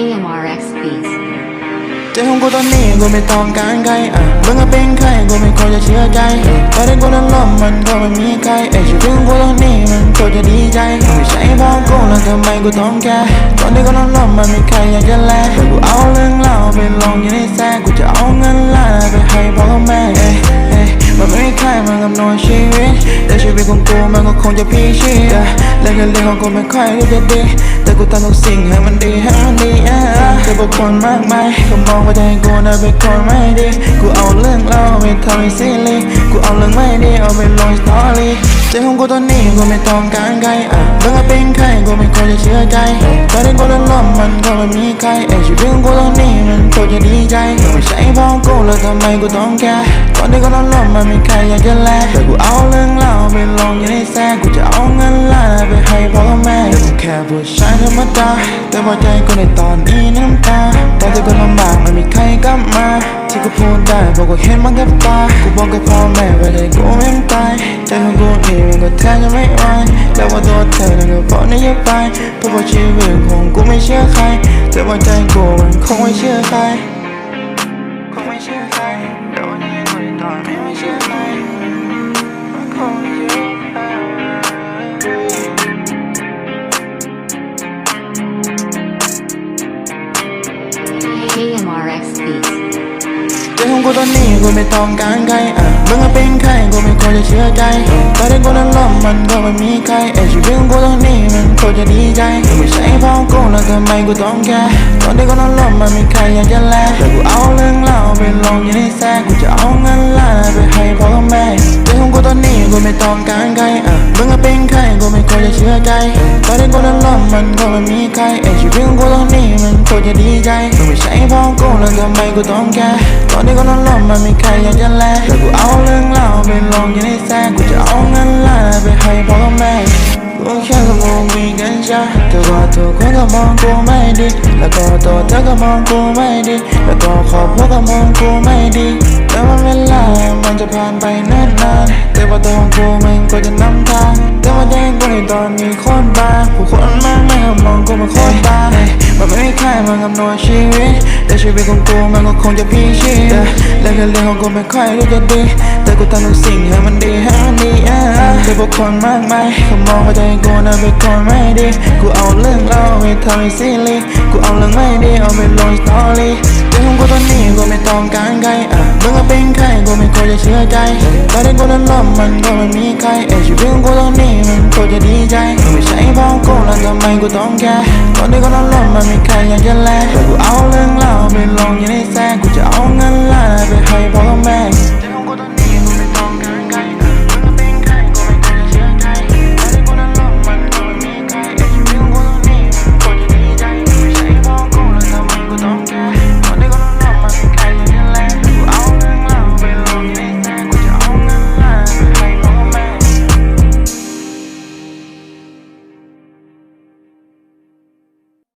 KMRX Beats. ใจของกูตอนนี้กูไม่ต้องการใครอะมึงก็เป็นใครกูไม่ควรจะเชื่อใจตอนที่กูนั้นล้มมันก็ไม่มีใครไอ้ชีวิตของกูตอนนี้มันควรจะดีใจไม่ใช่เพราะกูแล้วทำไมกูต้องแคร์ตอนที่กูนั้นล้มมันมีใครอยากจะแลแต่กูเอาเรื่องเล่าไปลงอยู่ในแซ่กูจะเอาเงินล้านไปให้พ่อกับแม่เอ้ยเอ้มันไม่มีใครมันกำหนดชีวิตแต่ชีวิตของกูมันก็คงจะพีชีพและเงินเดือนของกูไม่ค่อยที่จะดี กูทำทุกสิ่งให้มันดีให้มันดีอะแต่บุคคลมากมายก็มองว่าใจกูน่ะเป็นคนไม่ดี กูเอาเรื่องเล่าไปทำให้ซีรีส์กูเอาเรื่องไม่ดีเอาไปลงสตอรี่ใจของกูตอนนี้กูไม่ต้องการใครอะมึงก็เป็นใครกูไม่ควรจะเชื่อใจตอนที่กูนั้นล้มมันก็ไม่มีใครไอ้ชีวิตของกูตอนนี้มันควรจะดีใจไม่ใช่เพราะกูแล้วทำไมกูต้องแคร์ตอนที่กูนั้นล้มมันมีใครอยากจะแลแต่กูเอาเรื่องเล่าไปลงอยู่ในแซ่กูจะเอาเงินล้านไปให้พ่อแม่ ค่ผู้ชายธรรมดา แต่ว่าใจกูในตอนนี้น้ำตาตอนที่กูลำบากไมันมีใครกลับมา ที่กูพูดได้บอกว่าเห็นมันกับตา กูบอกกับพ่อแม่ว่าใจกูไม่ตาย ใจของกูนี่มันก็แทบจะไม่ไหวแต่ว่าตัวเธอนั้นก็เพราะนโยบายเพราะว่าชีวิตของกูไม่เชื่อใคร แต่ว่าใจกูมันคงไม่เชื่อใคร คงไม่เชื่อใครแต่วันนี้กูได้ตอนนี้ไม่เชื่อใคร ตอนนี้กูไม่ต้องการใครอะมึงก็เป็นใครกูไม่ควรจะเชื่อใจตอนที่กูนั้นล้มมันก็ไม่มีใครเอ้ชีวิตของกูตอนนี้มันควรจะดีใจไม่ใช่เพราะกูแล้วทำไมกูต้องแค่ตอนที่กูนั้นล้มมันมีใครอยากจะแลแต่กูเอาเรื่องเล่าไปลงอยู่ในแซ่กูจะเอาเงินล้านไป กูไม่ต้องการใครอะมึงก็เป็นใครกูไม่ควรจะเชื่อใจตอนที่กูนั้นล้มมันก็ไม่มีใครไอ้ชีวิตของกูตอนนี้มันควรจะดีใจไม่ใช่เพราะกูแล้วทำไมกูต้องแคร์ตอนที่กูนั้นล้มมันมีใครอยากจะแลแต่กูเอาเรื่องเล่าไปลงอยู่ในแซ่กูจะเอาเงินล้านไปให้พ่อกับแม่กูแค่ก็มองมีกันชาแต่ว่าทุกคนก็มองกูไม่ดี แล้วก็ตัวเธอก็มองกูไม่ดี แล้วก็ครอบครัวก็มองกูไม่ดี ว่าเวลา มันจะผ่านไปนานๆแต่ว่าตัวของกูมันก็จะนำทาง แต่ว่าใจกูในตอนนี้โคนบ้าผู้คนมากไม่ก็มองกูเป็นคนบาเฮ้ยมันไม่มีใครมากำหนดชีวิต แต่ชีวิตของกูมันก็คงจะพีชีพและเรื่องของกูไม่ค่อยรู้จะดี แต่กูทำทุกสิ่งให้มันดีให้มันดีอะแต่บุคคลมากมายเขามองว่าใจกูน่ะเป็นคนไม่ดี กูเอาเรื่องเล่าไปทำให้ซีรีส์กูเอาเรื่องไม่ดีเอาไปลงสตอรี่ ใจของกูตอนนี้กูไม่ต้องการใครอะมึงก็เป็นใครกูไม่ควรจะเชื่อใจตอนที่กูนั้นล้มมันก็ไม่มีใครเอ้ชีวิตของกูตอนนี้มันควรจะดีใจไม่ใช่เพราะกูแล้วทำไมกูต้องแคร์ตอนที่กูนั้นล้มมันมีใครอยากจะแลแต่กูเอา